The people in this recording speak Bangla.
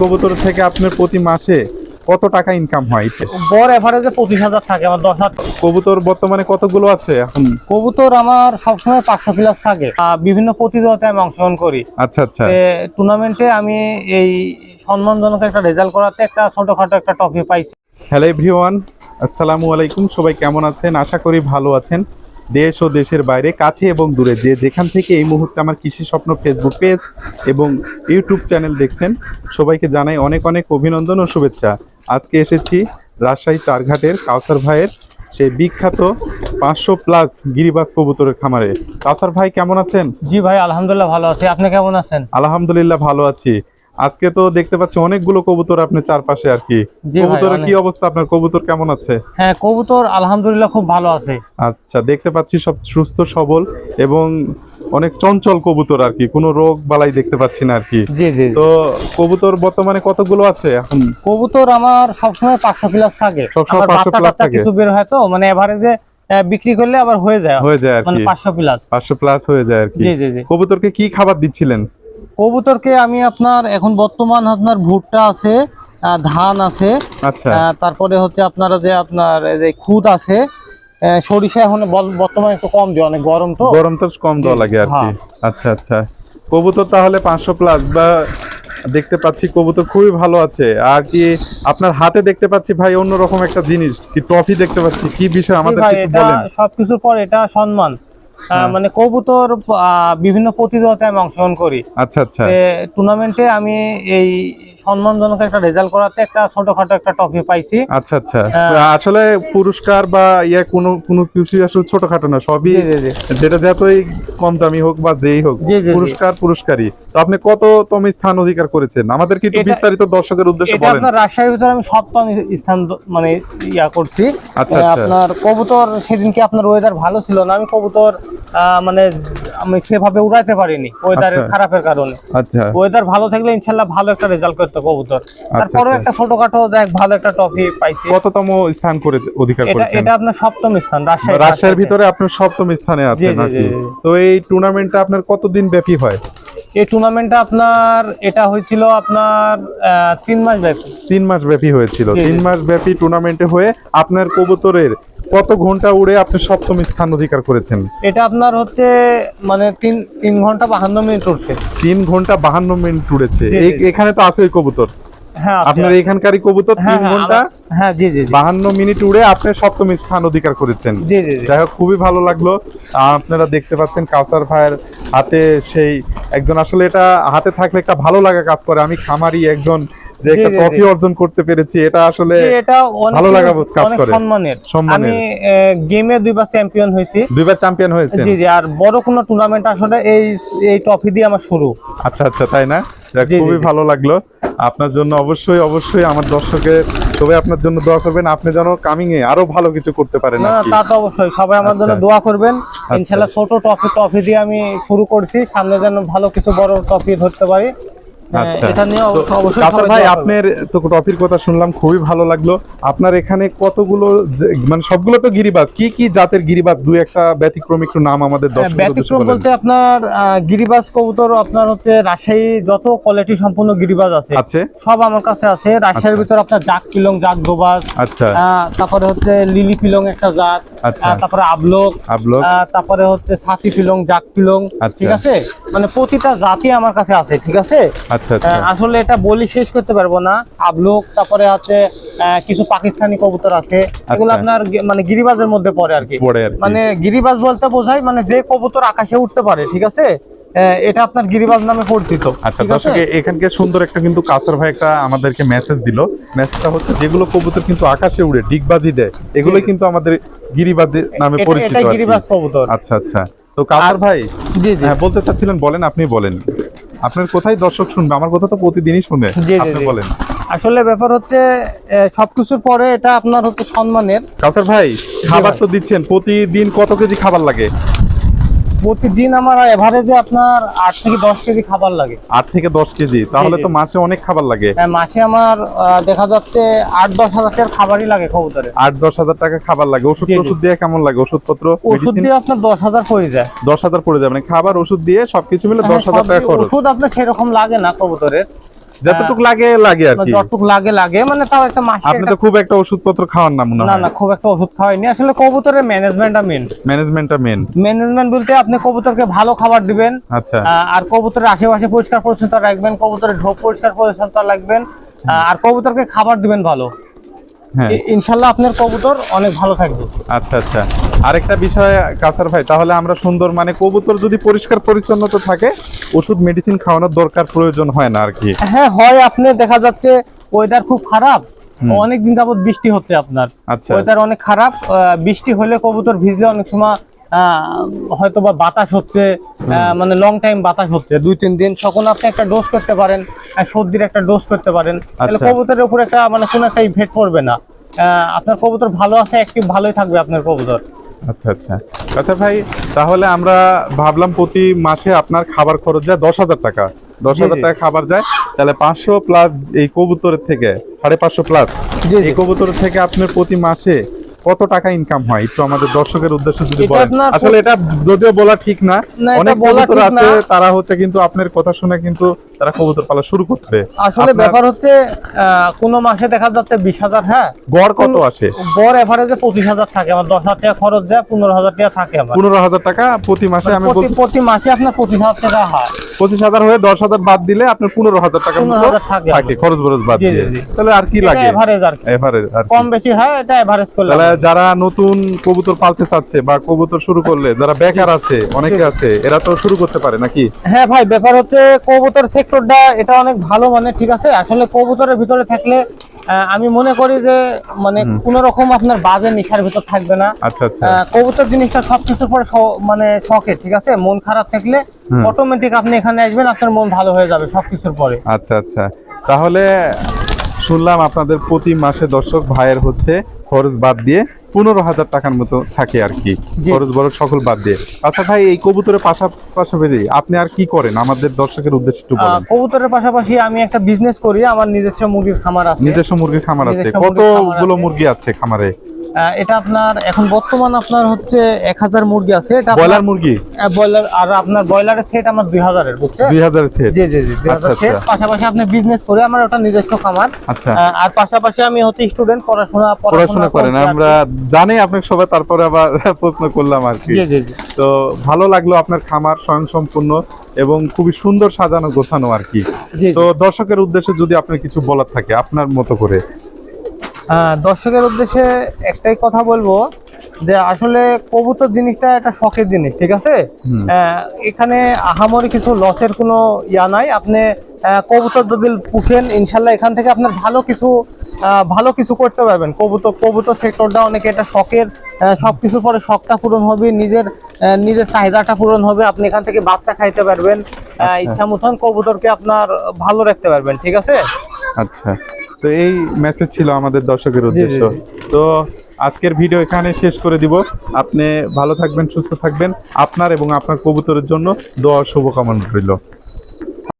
কবুতর থেকে আপনার প্রতি মাসে কত টাকা ইনকাম হয়? গড় এভারেজে পঁচিশ হাজার থাকে আমার দশ হাজার কবুতর বর্তমানে কতগুলো আছে এখন? কবুতর আমার সবসময় পাঁচশো প্লাস থাকে। বিভিন্ন প্রতিযোগিতায় আমি অংশগ্রহণ করি। আচ্ছা আচ্ছা। টুর্নামেন্টে আমি এই সম্মানজনক একটা রেজাল্ট করাতে একটা ছোটখাটো একটা ট্রফি পাইছি। হ্যালো এভরিওয়ান আসসালামু আলাইকুম। সবাই কেমন আছেন? আশা করি ভালো আছেন। দেশ ও দেশের বাইরে কাছে এবং দূরে। যে যেখান থেকে এই মুহূর্তে আমার কৃষি স্বপ্ন ফেসবুক পেজ এবং ইউটিউব চ্যানেল দেখছেন সবাইকে জানাই অনেক অনেক অভিনন্দন ও শুভেচ্ছা। আজকে এসেছি রাজশাহী চারঘাটের কাউসার ভাইয়ের সেই বিখ্যাত পাঁচশো প্লাস গিরিবাস কবুতরের খামারে। কাউসার ভাই কেমন আছেন? জি ভাই আলহামদুলিল্লাহ ভালো আছি। আপনি কেমন আছেন? আলহামদুলিল্লাহ ভালো আছি। আজকে তো দেখতে পাচ্ছি অনেকগুলো কবুতর আপনার চারপাশে আর কি। কবুতরের কি অবস্থা? আপনার কবুতর কেমন আছে? হ্যাঁ কবুতর আলহামদুলিল্লাহ খুব ভালো আছে। আচ্ছা দেখতে পাচ্ছি সব সুস্থ সবল এবং অনেক চঞ্চল কবুতর আর কি। কোনো রোগ বালাই দেখতে পাচ্ছি না আর কি। জি জি তো কবুতর বর্তমানে কতগুলো আছে এখন? কবুতর আমার সবসময় পাঁচশো প্লাস থাকে। সবসময় আবার 500 বাচ্চা plus টাচ্চা থাকে। কিছু বের হয় তো মানে এভারেজে বিক্রি করলে আবার হয়ে যায়। হয়ে যায় আর মানে কি। পাঁচশো প্লাস পাঁচশো প্লাস হয়ে যায় আর কি। জি জি জি। কবুতরকে কি খাবার দিচ্ছিলেন? কবুতরকে আমি আপনার এখন বর্তমান আপনার ভুট্টা আছে ধান আছে আচ্ছা। তারপরে হচ্ছে আপনারা যে আপনার যে খুদ আছে সরিষা এখন বল- বর্তমানে একটু কম দিয়ে অনেক গরম তো। গরম তো কম দেওয়া লাগে আর কি। হ্যাঁ। আচ্ছা আচ্ছা। কবুতর তাহলে পাঁচশো প্লাস বা দেখতে পাচ্ছি কবুতর খুবই ভালো আছে। আর কি আপনার হাতে দেখতে পাচ্ছি ভাই অন্যরকম একটা জিনিস কি ট্রফি দেখতে পাচ্ছি কি বিষয় আমাদের সবকিছুর পর এটা সম্মান। মানে কবুতর বিভিন্ন প্রতিযোগিতায় আমি অংশগ্রহণ করি। আচ্ছা আচ্ছা। টুর্নামেন্টে আমি এই সম্মানজনক একটা রেজাল্ট করাতে একটা ছোটখাটো একটা ট্রফি পাইছি। আচ্ছা আচ্ছা। হ্যাঁ। আসলে পুরস্কার বা ইয়ে কোনো কোনো কিছু আসলে ছোটখাটো না সবই যেটা যতই কম দামি হোক বা যেই হোক। পুরস্কার পুরস্কারই। তো আপনি কত কততম স্থান অধিকার করেছেন? আমাদেরকে একটু বিস্তারিত দর্শকের উদ্দেশ্যে এটা বলেন। আপনার রাজশাহীর ভিতরে আমি সপ্তম স্থান মানে ইয়া করছি। আচ্ছা, আচ্ছা। আপনার কবুতর সেদিনকে আপনার ওয়েদার ভালো ছিল না আমি কবুতর মানে আমি সেভাবে উড়াইতে পারিনি। ওয়েদারের আচ্ছা। খারাপের কারণে। আচ্ছা। ওয়েদার ভালো থাকলে ইনশাল্লাহ ভালো একটা রেজাল্ট করতে কবুতর। তারপরেও আচ্ছা। একটা ছোটখাটো দেখ ভালো একটা ট্রফি পাইছি। কততম স্থান করে অধিকার এটা করেছেন? এটা আপনার সপ্তম স্থান রাজশাহী রাজশাহীর ভিতরে আপনার সপ্তম স্থানে আছে নাকি। তো এই টুর্নামেন্টটা আপনার কতদিন ব্যাপী হয়? এই টুর্নামেন্টটা আপনার এটা হয়েছিল আপনার তিন মাস ব্যাপী। তিন মাস ব্যাপী হয়েছিল। তিন মাস ব্যাপী টুর্নামেন্টে হয়ে আপনার কবুতরের কত ঘণ্টা উড়ে আপনি সপ্তম স্থান অধিকার করেছেন? এটা আপনার হচ্ছে মানে তিন তিন ঘণ্টা বাহান্ন মিনিট উঠছে তিন ঘণ্টা বাহান্ন মিনিট উড়েছে। এখানে তো আছে কবুতর। আপনার এখানকারই কবুতর হ্যাঁ, তিন হ্যাঁ, ঘণ্টা? হ্যাঁ জি জি বাহান্ন মিনিট উড়ে আপনি সপ্তম স্থান অধিকার করেছেন। জি জি জি। যাই হোক খুবই ভালো লাগল। আপনারা দেখতে পাচ্ছেন কাউসার ভাইয়ের হাতে সেই একজন আসলে এটা হাতে থাকলে একটা ভালো লাগা কাজ করে। আমি খামারি একজন যে একটা ট্রফি অর্জন করতে পেরেছি এটা আসলে এটা ভালো লাগা বোধ কাজ করে। সম্মানের। সম্মানের। আমি গেমে দুইবার চ্যাম্পিয়ন হয়েছি। দুইবার চ্যাম্পিয়ন হয়েছেন। জি জি আর বড় কোনো টুর্নামেন্ট আসলে এই এই ট্রফি দিয়ে আমার শুরু। আচ্ছা আচ্ছা তাই না? খুবই ভালো লাগল। আপনার জন্য অবশ্যই অবশ্যই আমার দর্শকের তবে আপনার জন্য দোয়া করবেন। আপনি যেন কামিং এ আরও ভালো কিছু করতে পারেন না তা তো অবশ্যই। সবাই আমার জন্য আচ্ছা। দোয়া করবেন। ইনশাল্লাহ ছোট ট্রফি ট্রফি দিয়ে আমি শুরু করছি। সামনে যেন ভালো কিছু বড় ট্রফি ধরতে পারি। আচ্ছা। এটা নিয়ে অবশ্যই ভাই আপনার তো টপির কথা শুনলাম খুবই ভালো লাগল। আপনার এখানে কতগুলো মানে সবগুলো তো গিরিবাজ কি কি জাতের গিরিবাজ? দুই একটা ব্যতিক্রম একটু নাম আমাদের হ্যাঁ, দর্শক ব্যতিক্রম বলতে আপনার গিরিবাজ কবুতর আপনার হচ্ছে রাজশাহী যত কোয়ালিটি সম্পূর্ণ গিরিবাজ আছে আছে। সব আমার কাছে আছে। রাজশাহীর আচ্ছা। ভিতর আপনার জাক পিলং জাক গোবাজ আচ্ছা। তারপরে হচ্ছে লিলি পিলং একটা জাত আচ্ছা। তারপরে আবলোক আবলোক। তারপরে হচ্ছে ছাতি পিলং জাক পিলং আচ্ছা। ঠিক আছে? মানে প্রতিটা জাতি আমার কাছে আছে ঠিক আছে? আচ্ছা আচ্ছা। আসলে এটা বলি শেষ করতে পারব না। আবলোক তারপরে আছে কিছু পাকিস্তানি কবুতর আছে। এগুলো আচ্ছা। আপনার মানে গিরিবাজের মধ্যে পড়ে আর কি। মানে গিরিবাজ বলতে বোঝায় মানে যে কবুতর আকাশে উঠতে পারে ঠিক আছে? এটা আপনার গিরিবাজ নামে পরিচিত আচ্ছা দর্শক এখানকে সুন্দর একটা কিন্তু কাসার ভাই একটা আমাদেরকে মেসেজ দিল। মেসেজটা হচ্ছে যেগুলো কবুতর কিন্তু আকাশে উড়ে ডিগবাজি দেয় এগুলোই কিন্তু আমাদের গিরিবাজি নামে পরিচিত গিরিবাজ কবুতর। আচ্ছা আচ্ছা। তো কাসার ভাই জি জি। হ্যাঁ বলতে চাচ্ছিলেন বলেন আপনি বলেন। আপনার কোথায় দর্শক শুনবে? আমার কথা তো প্রতিদিনই শুনে আপনি বলেন। আসলে ব্যাপার হচ্ছে সবকিছুর পরে এটা আপনার হচ্ছে সম্মানের। কাউসার ভাই খাবার তো দিচ্ছেন প্রতিদিন কত কেজি খাবার লাগে? প্রতিদিন আমার এভারেজে আপনার আট থেকে দশ কেজি খাবার লাগে। আট থেকে দশ কেজি তাহলে তো মাসে অনেক খাবার লাগে। আহ, মাসে আমার দেখা যাচ্ছে আট দশ হাজার টাকার খাবারই লাগে কবুতরে। আট দশ হাজার টাকা খাবার লাগে। ওষুধ। ওষুধ দিয়ে কেমন লাগে? ওষুধপত্র ওষুধ দিয়ে আপনার দশ হাজার পড়ে যায়। দশ হাজার পড়ে যায়। মানে খাবার ওষুধ দিয়ে সবকিছু মিলে দশ হ্যাঁ, হাজার সব টাকা খরচ। ওষুধ আপনার সেরকম লাগে না কবুতরের। যতটুক লাগে লাগে আর কি। যতটুক লাগে লাগে মানে তাও একটা মাসে আপনি তো খুব একটা ওষুধপত্র খাওয়ান না মনে হয়। না খুব একটা ওষুধ খাওয়াইনি। আসলে কবুতরের ম্যানেজমেন্টটা মেন ম্যানেজমেন্টটা মেন ম্যানেজমেন্ট বলতে আপনি কবুতরকে ভালো খাবার দিবেন আচ্ছা। আর কবুতরের আশেপাশে পরিষ্কার পরিচ্ছন্ন রাখবেন কবুতরের ঢোক পরিষ্কার পরিচ্ছন্নতা রাখবেন আর কবুতরকে খাবার দিবেন ভালো। হ্যাঁ। ইনশাল্লাহ আপনার কবুতর অনেক ভালো থাকবে। আচ্ছা আচ্ছা। আরেকটা বিষয় কাসার ভাই তাহলে আমরা সুন্দর মানে কবুতর যদি পরিষ্কার পরিচ্ছন্নতা থাকে ওষুধ মেডিসিন খাওয়ানোর দরকার প্রয়োজন হয় না আর কি? হ্যাঁ হয় আপনি দেখা যাচ্ছে ওয়েদার খুব খারাপ। অনেক দিন যাবত বৃষ্টি হচ্ছে আপনার। আচ্ছা। ওয়েদার অনেক খারাপ বৃষ্টি হলে কবুতর ভিজলে অনেক সময় হয়তো বা বাতাস হচ্ছে মানে লং টাইম বাতাস হচ্ছে দুই তিন দিন। তখন আপনি একটা ডোজ করতে পারেন সর্দির একটা ডোজ করতে পারেন। তাহলে আচ্ছা। কবুতরের উপর একটা মানে কোনো একটা ইফেক্ট পড়বে না। আপনার কবুতর ভালো আছে অ্যাক্টিভ ভালোই থাকবে আপনার কবুতর। আচ্ছা আচ্ছা। আচ্ছা ভাই তাহলে আমরা ভাবলাম প্রতি মাসে আপনার খাবার খরচ যায় দশ হাজার টাকা। দশ হাজার টাকা খাবার যায় তাহলে পাঁচশো প্লাস এই কবুতরের থেকে সাড়ে পাঁচশো প্লাস। এই কবুতরের থেকে আপনার প্রতি মাসে কত টাকা ইনকাম হয়? একটু আমাদের দর্শকের উদ্দেশ্যে যদি বলেন। আসলে এটা যদিও বলা ঠিক না না, অনেক বলা আছে তারা হচ্ছে কিন্তু আপনার কথা শুনে কিন্তু তারা কবুতর পালা শুরু করবে আসলে ব্যাপার হচ্ছে কোনো মাসে দেখা যাচ্ছে বিশ হাজার হ্যাঁ? গড় কত আসে? গড় এভারেজে পঁচিশ হাজার থাকে আমার দশ হাজার টাকা খরচ যায় পনেরো হাজার টাকা থাকে আমার। পনেরো হাজার টাকা প্রতি মাসে আমি প্রতি মাসে আপনার পঁচিশ হাজার টাকা হয়। পঁচিশ হাজার হয়ে দশ হাজার বাদ দিলে আপনার পনেরো হাজার 15,000 থাকে খরচ বরচ বাদ দিয়ে। তাহলে আর কি লাগে? এভারেজ আর এভারেজ কম বেশি হয় এটা এভারেজ করলে তাহলে যারা নতুন কবুতর পালতে চাচ্ছে বা কবুতর শুরু করলে যারা বেকার আছে অনেকে আছে এরা তো শুরু করতে পারে নাকি? হ্যাঁ ভাই ব্যাপার হচ্ছে কবুতর সেক্টরটা এটা অনেক ভালো মানে ঠিক আছে? আসলে কবুতরের ভিতরে থাকলে আমি মনে করি যে মানে কোন রকম আপনার বাজে নেশার ভিতর থাকবে না। আচ্ছা আচ্ছা। কবুতর জিনিসটা সবকিছুর পরে মানে শখে ঠিক আছে? মন খারাপ থাকলে অটোমেটিক আপনি এখানে আসবেন আপনার মন ভালো হয়ে যাবে সবকিছুর পরে। আচ্ছা আচ্ছা। তাহলে শুনলাম আপনাদের প্রতি মাসে দর্শক ভাইয়ের হচ্ছে খরচ বাদ দিয়ে পনেরো হাজার টাকার মতো থাকে আর কি। খরচ বরচ সকল বাদ দিয়ে। আচ্ছা ভাই এই কবুতরের পাশা- পাশাপাশি আপনি আর কি করেন? আমাদের দর্শকের উদ্দেশ্যে একটু বলেন। কবুতরের পাশাপাশি আমি একটা বিজনেস করি আমার নিজস্ব মুরগির খামার আছে। নিজস্ব মুরগির খামার আছে। কতগুলো মুরগি আছে খামারে? এটা আপনার এখন বর্তমান আপনার হচ্ছে এক হাজার মুরগি আছে। এটা ব্রয়লার মুরগি? ব্রয়লার আর আপনার ব্রয়লারের সেট আমার দুই হাজারের বুঝছেন? দুই হাজার সেট জি জি জি দুই আচ্ছা, হাজার সেট আচ্ছা। পাশাপাশি আপনি বিজনেস করে আমার ওটা নিজস্ব খামার। আচ্ছা। আর পাশাপাশি আমি হচ্ছে স্টুডেন্ট পড়াশোনা পড়াশোনা করেন। আমরা জানি আপনাকে সবাই তারপরে আবার প্রশ্ন করলাম আর কি। জি জি জি। তো ভালো লাগল আপনার খামার স্বয়ংসম্পূর্ণ এবং খুবই সুন্দর সাজানো গোছানো আর কি। তো দর্শকের উদ্দেশ্যে যদি আপনার কিছু বলার থাকে আপনার মতো করে দর্শকের উদ্দেশ্যে একটাই কথা বলব যে আসলে কবুতর জিনিসটা একটা শখের জিনিস ঠিক আছে। এখানে আহামরি কিছু লসের কোনো ইয়া নাই। আপনি কবুতর যদি পুষেন ইনশাল্লাহ এখান থেকে আপনার ভালো কিছু ভালো কিছু করতে পারবেন। কবুতর কবুতর সেক্টরটা অনেকে এটা শখের সব সবকিছুর পরে শখটা পূরণ হবে নিজের নিজের চাহিদাটা পূরণ হবে আপনি এখান থেকে বাচ্চা খাইতে পারবেন। আচ্ছা। ইচ্ছা মতন কবুতরকে আপনার ভালো রাখতে পারবেন ঠিক আছে? আচ্ছা। তো এই মেসেজ ছিল আমাদের দর্শকের উদ্দেশ্য। তো আজকের ভিডিও এখানে শেষ করে দিব। আপনি ভালো থাকবেন সুস্থ থাকবেন। আপনার এবং আপনার কবুতরের জন্য দোয়া শুভকামনা রইল।